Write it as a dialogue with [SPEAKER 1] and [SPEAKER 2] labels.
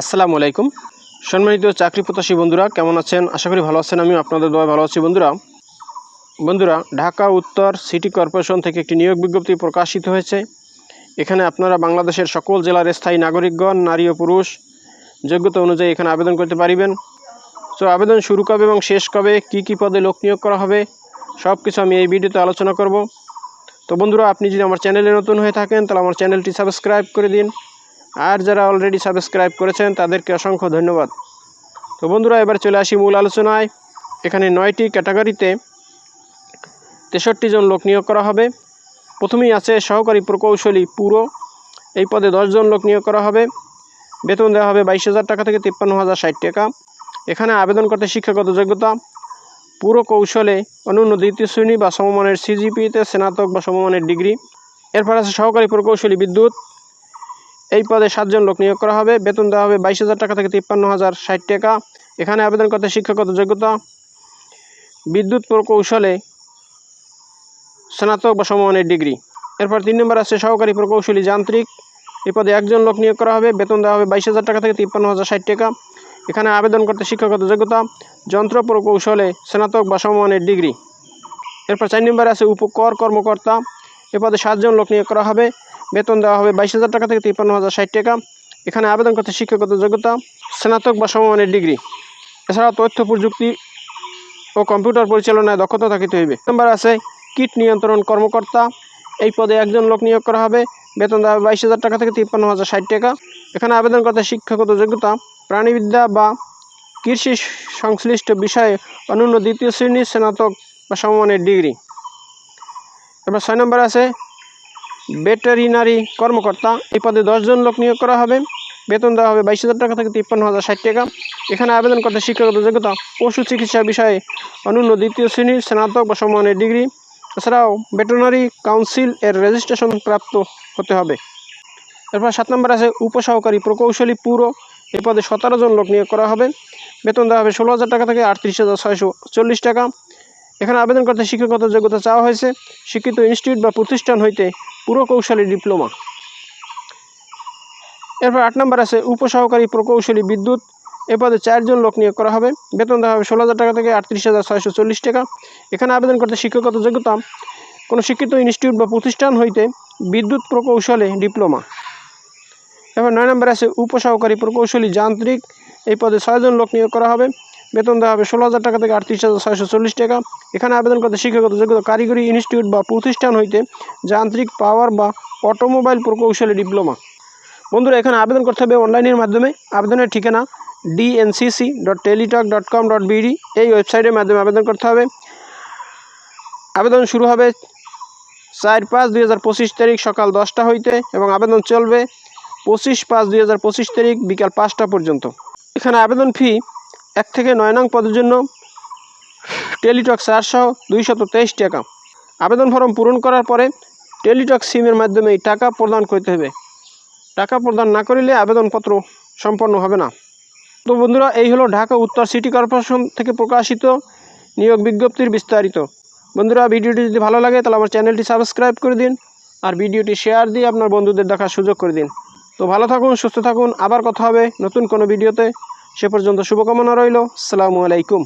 [SPEAKER 1] আসসালামু আলাইকুম। সম্মানিত চাকরি প্রত্যাশী বন্ধুরা, কেমন আছেন? আশা করি ভালো আছেন আমি আপনাদের দোয়া ভালো আছি। বন্ধুরা বন্ধুরা, ঢাকা উত্তর সিটি কর্পোরেশন থেকে একটি নিয়োগ বিজ্ঞপ্তি প্রকাশিত হয়েছে। এখানে আপনারা বাংলাদেশের সকল জেলার স্থায়ী নাগরিকগণ, নারী ও পুরুষ, যোগ্যতা অনুযায়ী এখানে আবেদন করতে পারিবেন। তো আবেদন শুরু কবে এবং শেষ কবে, কি কি পদে লোক নিয়োগ করা হবে সব কিছু আমি এই ভিডিওতে আলোচনা করব। তো বন্ধুরা, আপনি যদি আমার চ্যানেলে নতুন হয়ে থাকেন, তাহলে আমার চ্যানেলটি সাবস্ক্রাইব করে দিন। আর যারা অলরেডি সাবস্ক্রাইব করেছেন, তাদেরকে অসংখ্য ধন্যবাদ। তো বন্ধুরা, এবার চলে আসি মূল আলোচনায়। এখানে নয়টি ক্যাটাগরিতে তেষট্টি জন লোক নিয়োগ করা হবে। প্রথমেই আছে সহকারী প্রকৌশলী পুরো। এই পদে দশজন লোক নিয়োগ করা হবে। বেতন দেওয়া হবে বাইশ হাজার টাকা থেকে তিপ্পান্ন হাজার ষাট টাকা। এখানে আবেদন করতে শিক্ষাগত যোগ্যতা। পুরো কৌশলে অনন্য দ্বিতীয় শ্রেণি বা সমমানের সিজিপিতে স্নাতক বা সমমানের ডিগ্রি। এরপর আছে সহকারী প্রকৌশলী বিদ্যুৎ। এই পদে সাতজন লোক নিয়োগ করা হবে। বেতন দেওয়া হবে বাইশ হাজার টাকা থেকে তিপ্পান্ন হাজার ষাট টাকা। এখানে আবেদন করতে শিক্ষাগত যোগ্যতা, বিদ্যুৎ প্রকৌশলে স্নাতক বা সমমানের ডিগ্রি। এরপর তিন নম্বর আছে সহকারী প্রকৌশলী যান্ত্রিক। এই পদে একজন লোক নিয়োগ করা হবে। বেতন দেওয়া হবে বাইশ হাজার টাকা থেকে তিপ্পান্ন হাজার ষাট টাকা। এখানে আবেদন করতে শিক্ষাগত যোগ্যতা, যন্ত্র প্রকৌশলে স্নাতক বা সমমানের ডিগ্রি। এরপর চার নম্বরে আছে উপকর কর্মকর্তা। এ পদে সাতজন লোক নিয়োগ করা হবে। বেতন দেওয়া হবে বাইশ হাজার টাকা থেকে তিপ্পান্ন হাজার ষাট টাকা। এখানে আবেদন করতে শিক্ষাগত যোগ্যতা, স্নাতক বা সমমানের ডিগ্রি। এছাড়া তথ্য, প্রযুক্তি ও কম্পিউটার পরিচালনায় দক্ষতা থাকিতে হইবে। নম্বর আছে, কীট নিয়ন্ত্রণ কর্মকর্তা। এই পদে একজন লোক নিয়োগ করা হবে। বেতন দেওয়া হবে বাইশ হাজার টাকা থেকে তিপ্পান্ন হাজার ষাট টাকা। এখানে আবেদন করতে শিক্ষাগত যোগ্যতা, প্রাণীবিদ্যা বা কৃষি সংশ্লিষ্ট বিষয়ে অনন্য দ্বিতীয় শ্রেণির স্নাতক বা সমমানের ডিগ্রি। এবার ছয় নম্বর আছে ভেটেরিনারি কর্মকর্তা। এই পদে দশজন লোক নিয়োগ করা হবে। বেতন দেওয়া হবে বাইশ হাজার টাকা থেকে তিপ্পান্ন হাজার ষাট টাকা। এখানে আবেদন করতে শিক্ষাগত যোগ্যতা, পশু চিকিৎসা বিষয়ে অনন্য দ্বিতীয় শ্রেণির স্নাতক বা সমমানের ডিগ্রি। এছাড়াও ভেটেরিনারি কাউন্সিল এর রেজিস্ট্রেশন প্রাপ্ত হতে হবে। এরপর সাত নম্বর আছে, উপসহকারী প্রকৌশলী পুরো। এই পদে সতেরো জন লোক নিয়োগ করা হবে। বেতন দেওয়া হবে ষোলো হাজার টাকা থেকে আটত্রিশ হাজার ছয়শো চল্লিশ টাকা। এখানে আবেদন করতে শিক্ষাগত যোগ্যতা চাওয়া হয়েছে। শিক্ষিত ইনস্টিটিউট বা প্রতিষ্ঠান হইতে পুরো কৌশলী ডিপ্লোমা। এরপর আট নম্বর আছে, উপসহকারী প্রকৌশলী বিদ্যুৎ। এ পদে চারজন লোক নিয়োগ করা হবে। বেতন দেওয়া হবে ষোলো হাজার টাকা থেকে আটত্রিশ হাজার ছয়শো চল্লিশ টাকা। এখানে আবেদন করতে শিক্ষাগত যোগ্যতা, কোনো শিক্ষিত ইনস্টিটিউট বা প্রতিষ্ঠান হইতে বিদ্যুৎ প্রকৌশলে ডিপ্লোমা। এবার নয় নম্বরে আছে, উপসহকারী প্রকৌশলী যান্ত্রিক। এই পদে ছয়জন লোক নিয়োগ করা হবে। বেতন দেওয়া হবে ষোলো হাজার টাকা থেকে আটত্রিশ হাজার ছয়শো চল্লিশ টাকা। এখানে আবেদন করতে শিক্ষাগত যোগ্যতা, কারিগরি ইনস্টিটিউট বা প্রতিষ্ঠান হইতে যান্ত্রিক পাওয়ার বা অটোমোবাইল প্রকৌশলী ডিপ্লোমা। বন্ধুরা, এখানে আবেদন করতে হবে অনলাইনের মাধ্যমে। আবেদনের ঠিকানা DNCC dot Teletalk dot com dot BD এই ওয়েবসাইটের মাধ্যমে আবেদন করতে হবে। আবেদন শুরু হবে চার পাঁচ দুই হাজার পঁচিশ তারিখ সকাল দশটা হইতে এবং আবেদন চলবে পঁচিশ পাঁচ দুই হাজার পঁচিশ তারিখ বিকাল পাঁচটা পর্যন্ত। এখানে আবেদন ফি এক থেকে নয় নং পদের জন্য টেলিটক চারশো দুইশত তেইশ টাকা। আবেদন ফর্ম পূরণ করার পরে টেলিটক সিমের মাধ্যমে টাকা প্রদান করতে হবে। টাকা প্রদান না করিলে আবেদনপত্র সম্পন্ন হবে না। তো বন্ধুরা, এই হলো ঢাকা উত্তর সিটি কর্পোরেশন থেকে প্রকাশিত নিয়োগ বিজ্ঞপ্তির বিস্তারিত। বন্ধুরা, ভিডিওটি যদি ভালো লাগে, তাহলে আমার চ্যানেলটি সাবস্ক্রাইব করে দিন আর ভিডিওটি শেয়ার দিয়ে আপনার বন্ধুদের দেখার সুযোগ করে দিন। তো ভালো থাকুন, সুস্থ থাকুন, আবার কথা হবে নতুন কোনো ভিডিওতে। সে পর্যন্ত শুভকামনা রইল। সালামু আলাইকুম।